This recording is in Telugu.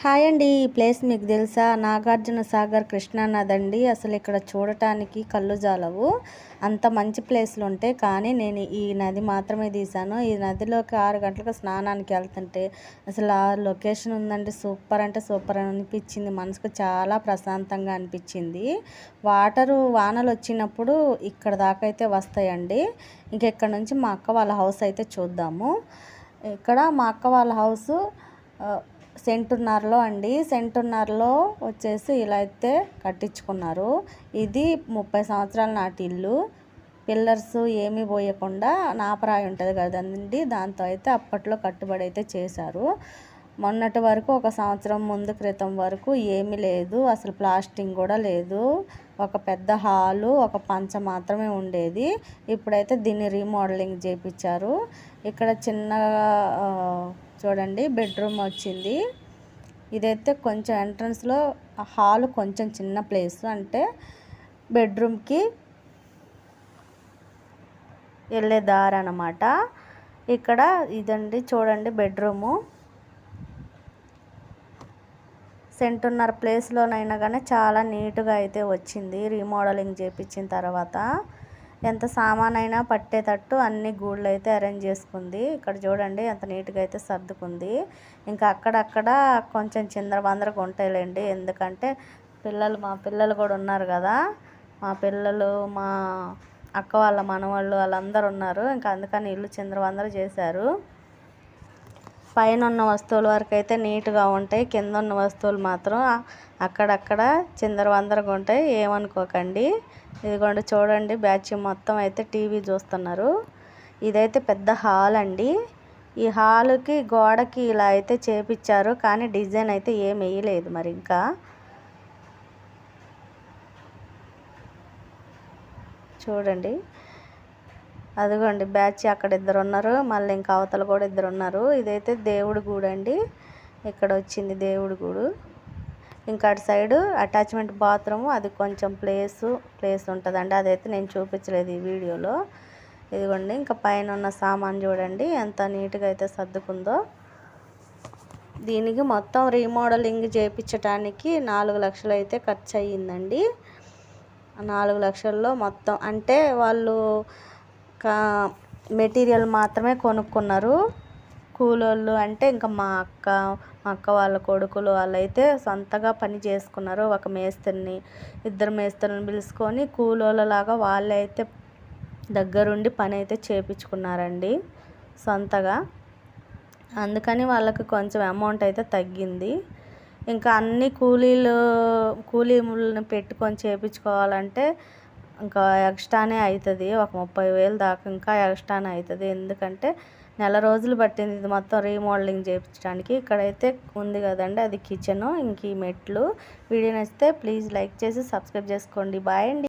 హాయ్ అండి ఈ ప్లేస్ మీకు తెలుసా? నాగార్జున సాగర్ కృష్ణానది అండి. అసలు ఇక్కడ చూడటానికి కళ్ళు జాలవు. అంత మంచి ప్లేస్లు ఉంటాయి కానీ నేను ఈ నది మాత్రమే తీసాను ఈ నదిలోకి ఆరు గంటలకు స్నానానికి వెళ్తుంటే అసలు ఆ లొకేషన్ ఉందండి సూపర్ అంటే సూపర్ అనిపించింది. మనసుకు చాలా ప్రశాంతంగా అనిపించింది. వాటరు వానలు వచ్చినప్పుడు ఇక్కడ దాకా అయితే వస్తాయండి. ఇంకెక్కడ నుంచి మా అక్క వాళ్ళ హౌస్ అయితే చూద్దాము. ఇక్కడ మా అక్క వాళ్ళ హౌసు సెంటున్నరలో అండి. సెంటున్నరలో వచ్చేసి ఇలా అయితే కట్టించుకున్నారు. ఇది ముప్పై సంవత్సరాల నాటి ఇల్లు. పిల్లర్స్ ఏమీ పోయకుండా నాపరాయి ఉంటుంది కదండి దాంతో అయితే అప్పట్లో కట్టుబడి అయితే చేశారు. మొన్నటి వరకు ఒక సంవత్సరం ముందు క్రితం వరకు ఏమీ లేదు. అసలు ప్లాస్టింగ్ కూడా లేదు. ఒక పెద్ద హాలు ఒక పంచ మాత్రమే ఉండేది. ఇప్పుడైతే దీన్ని రీమోడలింగ్ చేయించారు ఇక్కడ చిన్నగా చూడండి బెడ్రూమ్ వచ్చింది. ఇదైతే కొంచెం ఎంట్రన్స్లో హాల్ కొంచెం చిన్న ప్లేస్ అంటే బెడ్రూమ్కి వెళ్ళే దారి అనమాట ఇక్కడ ఇదండి చూడండి బెడ్రూము సెంటున్నర ప్లేస్లోనైనా కానీ చాలా నీట్గా అయితే వచ్చింది. రీమోడలింగ్ చేయించిన తర్వాత. ఎంత సామానైనా పట్టేటట్టు అన్ని గూళ్ళు అయితే అరేంజ్ చేసుకుంది. ఇక్కడ చూడండి ఎంత నీట్గా అయితే సర్దుకుంది. ఇంకా అక్కడక్కడ కొంచెం చిందర వందరగా ఉంటాయిలేండి. ఎందుకంటే పిల్లలు మా పిల్లలు కూడా ఉన్నారు కదా. మా పిల్లలు మా అక్క వాళ్ళ మనవాళ్ళు వాళ్ళందరూ ఉన్నారు. ఇంకా అందుకని ఇల్లు చిందరవందర చేశారు. పైన ఉన్న వస్తువుల వరకు అయితే నీట్గా ఉంటాయి. కింద ఉన్న వస్తువులు మాత్రం అక్కడక్కడ చిందరవందరగా ఉంటాయి. ఏమనుకోకండి. ఇదిగోండి చూడండి. బ్యాచ్ మొత్తం అయితే టీవీ చూస్తున్నారు. ఇదైతే పెద్ద హాల్ అండి. ఈ హాల్కి గోడకి ఇలా అయితే చేపించారు కానీ డిజైన్ అయితే ఏం వేయలేదు మరి ఇంకా. చూడండి. అదిగోండి బ్యాచ్ అక్కడ ఇద్దరు ఉన్నారు మళ్ళీ ఇంకా అవతల కూడా ఇద్దరు ఉన్నారు ఇదైతే దేవుడి గూడు అండి ఇక్కడ వచ్చింది దేవుడి గూడు. ఇంకా అటు సైడు అటాచ్మెంట్ బాత్రూమ్ అది కొంచెం ప్లేసు ప్లేస్ ఉంటుందండి. అదైతే నేను చూపించలేదు ఈ వీడియోలో. ఇదిగోండి ఇంకా పైన ఉన్న సామాన్ చూడండి. ఎంత నీట్గా అయితే సర్దుకుందో. దీనికి మొత్తం రీమోడలింగ్ చేయించడానికి నాలుగు లక్షలు అయితే ఖర్చు అయ్యిందండి నాలుగు లక్షల్లో మొత్తం. అంటే వాళ్ళు మెటీరియల్ మాత్రమే కొనుక్కున్నారు. కూలోళ్ళు అంటే ఇంకా మా అక్క మా అక్క వాళ్ళ కొడుకులు వాళ్ళైతే సొంతగా పని చేసుకున్నారు. ఒక మేస్త్రిని ఇద్దరు మేస్త్రిని పిలుచుకొని కూలోళ్ళలాగా వాళ్ళే అయితే దగ్గరుండి పని అయితే చేపించుకున్నారండి సొంతగా. అందుకని వాళ్ళకి కొంచెం అమౌంట్ అయితే తగ్గింది. ఇంకా అన్ని కూలీలు కూలీలను పెట్టుకొని చేపించుకోవాలంటే ఇంకా ఎక్స్ట్రానే అవుతుంది ఒక ముప్పై వేలు దాకా ఇంకా ఎక్స్ట్రానే అవుతుంది ఎందుకంటే నెల రోజులు పట్టింది ఇది మొత్తం రీమోడలింగ్ చేయించడానికి. ఇక్కడైతే ఉంది కదండి అది కిచెన్. ఇంక ఈ మెట్లు. వీడియో నచ్చితే ప్లీజ్ లైక్ చేసి సబ్స్క్రైబ్ చేసుకోండి. బాయ్ అండి.